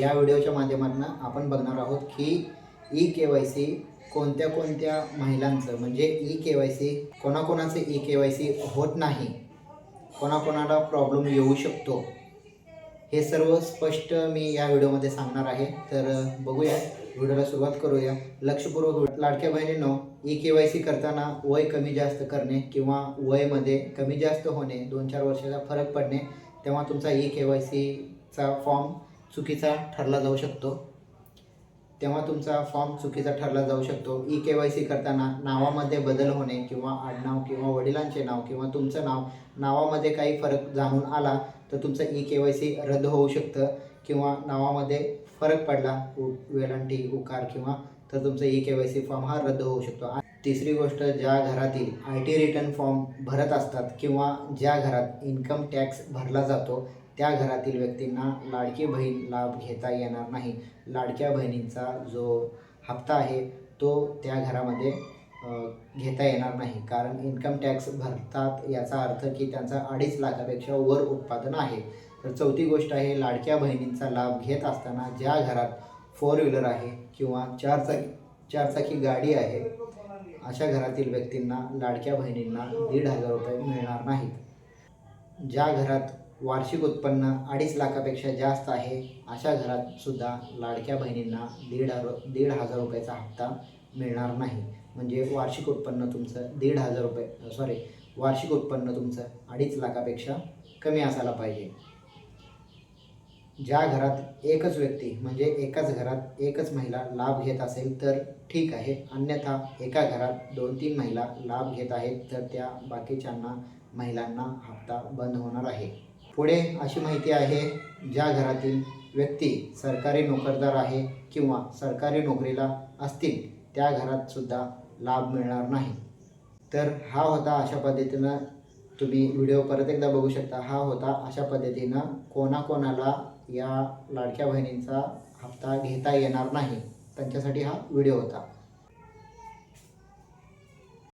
या व्हिडिओच्या माध्यमातून आपण बघणार आहोत की ई के वाय सी कोणत्या कोणत्या महिलांचं म्हणजे ई के वाय सी कोणाकोणाचं ई के वाय सी होत नाही कोणाकोणाला प्रॉब्लेम येऊ शकतो हे सर्व स्पष्ट मी या व्हिडिओमध्ये सांगणार आहे. तर बघूया व्हिडिओला सुरुवात करूया. लक्षपूर्वक लाडक्या बहिणींनो ई के वाय सी करताना वय कमी जास्त करणे किंवा वयमध्ये कमी जास्त होणे दोन चार वर्षाचा फरक पडणे तेव्हा तुमचा ई के वाय सीचा फॉर्म चुकीचा ठरला जाऊ शकतो. तेव्हा तुमचा फॉर्म चुकीचा ठरला जाऊ शकतो. ई के वाय सी करताना नावामध्ये बदल होणे किंवा आडनाव किंवा वडिलांचे नाव किंवा तुमचं नाव नावामध्ये काही फरक जाणून आला तर तुमचं ई के वाय सी रद्द होऊ शकतं किंवा नावामध्ये फरक पडला उ वेलांटी उकार किंवा तर तुमचं e K Y C form हा रद्द होऊ शकतो. तिसरी गोष्ट ज्या घरातील आय टी रिटर्न फॉर्म भरत असतात किंवा ज्या घरात इन्कम टॅक्स भरला जातो त्या घरातील व्यक्तींना लाडकी बहीण लाभ घेता येणार नाही. लाडक्या बहिणींचा जो हप्ता आहे तो त्या घरामध्ये घेता येणार नाही. कारण इन्कम टॅक्स भरतात याचा अर्थ की त्यांचा अडीच लाखापेक्षा वर उत्पादन आहे. तर चौथी गोष्ट आहे लाडक्या बहिणींचा लाभ घेत असताना ज्या घरात फोर व्हीलर आहे किंवा चारचाकी चारचाकी गाडी आहे अशा घरातील व्यक्तींना लाडक्या बहिणींना दीड हजार रुपये मिळणार नाहीत. ज्या घरात वार्षिक उत्पन्न अडीच लाखापेक्षा जास्त आहे. अशा घरात सुद्धा लाडक्या बहिणींना दीड हजार दीड हजार रुपयाचा हप्ता मिळणार नाही. म्हणजे वार्षिक उत्पन्न तुमचं दीड हजार रुपये सॉरी वार्षिक उत्पन्न तुमचं अडीच लाखापेक्षा कमी असायला पाहिजे. ज्या घरात एकच व्यक्ती म्हणजे एकाच घरात एकच महिला लाभ घेत असेल तर ठीक आहे. अन्यथा एका घरात दोन तीन महिला लाभ घेत आहेत तर त्या बाकीच्यांना महिलांना हप्ता बंद होणार आहे. पुढे अशी माहिती आहे ज्या घरातील व्यक्ती सरकारी नोकरदार आहे किंवा सरकारी नोकरीला असतील त्या घरात सुद्धा लाभ मिळणार नाही. तर हा होता अशा पद्धतीनं तुम्ही व्हिडिओ परत एकदा बघू शकता. हा होता अशा पद्धतीनं कोणाकोणाला या लाडक्या बहिणींचा हप्ता घेता येणार नाही. त्यांच्यासाठी हा व्हिडिओ होता.